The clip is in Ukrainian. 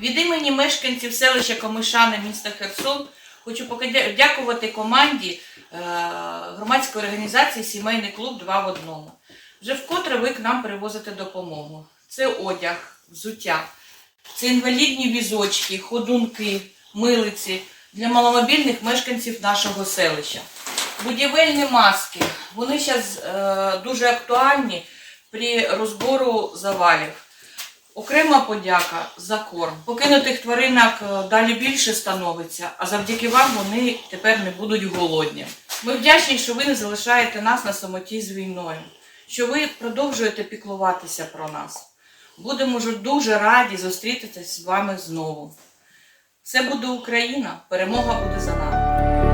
імені мешканців селища Комишани міста Херсон хочу подякувати команді е, громадської організації Сімейний клуб Два в одному. Вже вкотре ви к нам привозите допомогу. Це одяг, взуття, це інвалідні візочки, ходунки, милиці для маломобільних мешканців нашого селища. Будівельні маски, вони зараз е, дуже актуальні при розбору завалів. Окрема подяка за корм. Покинутих тваринок е, далі більше становиться, а завдяки вам вони тепер не будуть голодні. Ми вдячні, що ви не залишаєте нас на самоті з війною, що ви продовжуєте піклуватися про нас. Будемо дуже раді зустрітися з вами знову. Це буде Україна, перемога буде за нами.